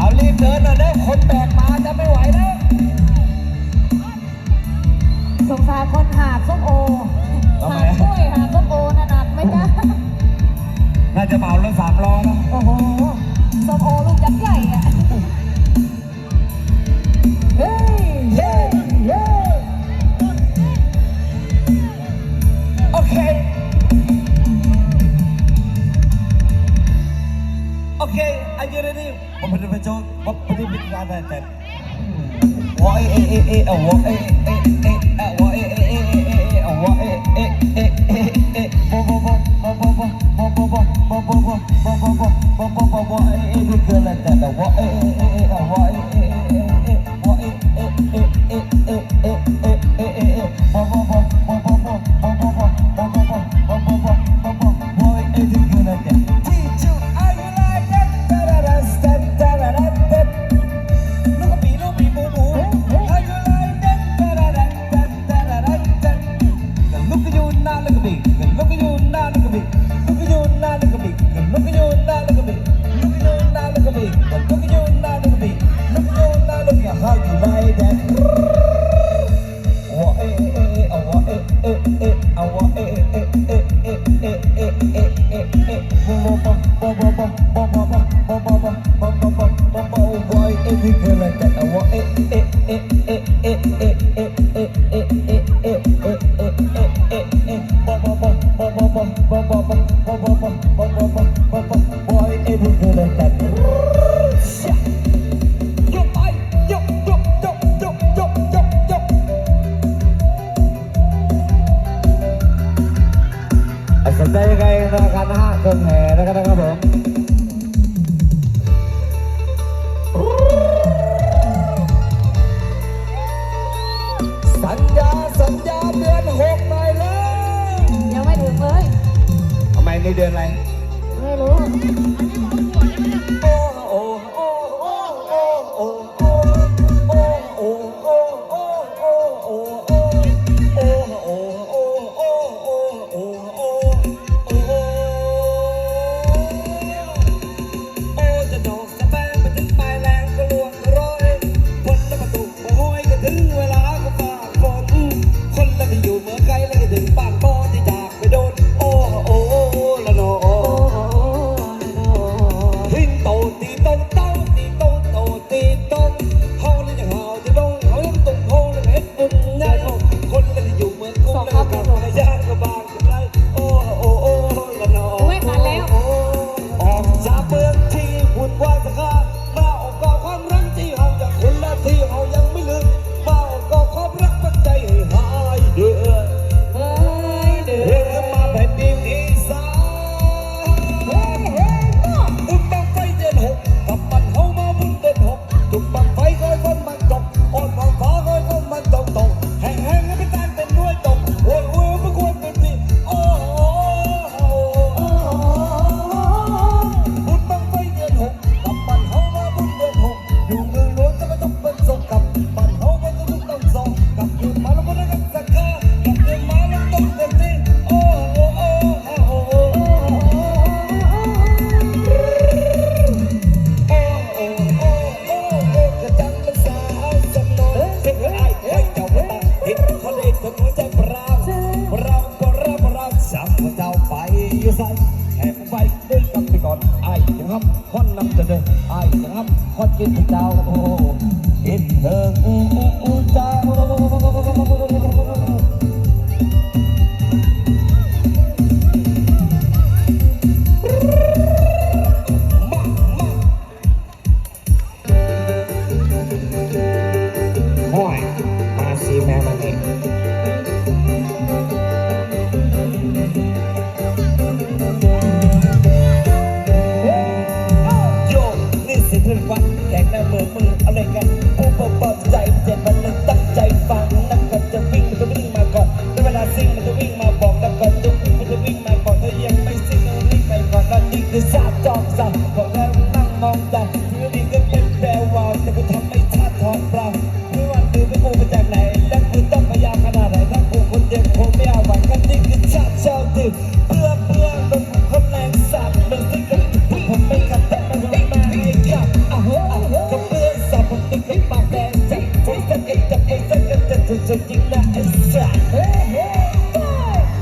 เอารีบเดินหน่อยเด้อคนแบกมาจะไม่ไหวแล้วสงสารคนหาบส้มโอหาด้วยหาส้มโอ มิตรว่าแต่วอเอเอเอเอวอเอเอเอเอวอเอเอเอเอเอวอเอเอเอเอเอวอวอวอวอวอวอวอวอวอวอวอวอวอวอวอวอวอเอเอเอเอเอเอวอเอเอ ನುಗ್ಗುತ್ತಿ ನುಗ್ಗಿಯುವುನ್ನ ನುಗ್ಗಿ ನುಗ್ಗಿಯುವುನ್ನ ನುಗ್ಗಿ ಹಾಗೆ ಬಾಯಿದೆ ಅವ ಏ ಏ ಅವ ಏ ಏ ಏ ಅವ ಏ ಏ ಏ ಏ ಏ ಏ ಏ ಏ ಏ ಬೊಬ್ಬ ಬೊಬ್ಬ ಬೊಬ್ಬ ಬೊಬ್ಬ ಬೊಬ್ಬ ಬೊಬ್ಬ ಬೊಬ್ಬ ಬೊಬ್ಬ ಬಾಯ್ ಎವಿ ಗರ್ಲ್ ಅಂತ ಅವ ಏ ಏ ಏ ಏ ಏ ಏ ಏ ಏ ಏ ಏ ಏ ಏ Boy, it was good at that. ี้เดือนอะไร ไม่รู้ โอ้โอ้โอ้โอ้โอ้ ไฟได้กลับไปก่อนไอ้นะครับคอนนำเสนอไอ้นะครับคอนกินดาวโอ้เห็นเธออู้อู้อู้จ้า จะยิงนะไอ้สัส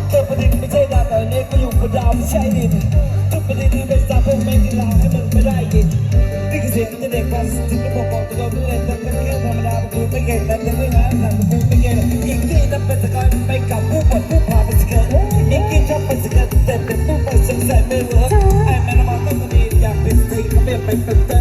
เธอประเด็นไม่ใช่ดาวแต่เนี่ก็อยู่กับดาวไม่ใช่ดินทุกประเด็นที่เป็นสาวพวนแม่งกีฬาให้มันไม่ได้ยินนี่คือเสียงมันจะเด็กฟังถึงจะบอกบอกตัวเราด้วยแต่เป็นเรื่องธรรมดาบาคคนไม่เก่งแต่ยังไม่หาหลังบาคคนไม่เก่งอีกที่นับเป็นสกอยไปกับผู้ปวดผู้ผ่าเป็นสเกิร์ตอีกทีชอบเป็นสเกิร์ตแต่เป็นผู้ปวดสงสัยไม่เวิร์กไอ้แม่ละมอนต้องมีอยากเป็นสิ่งเขาเปลี่ยนเป็น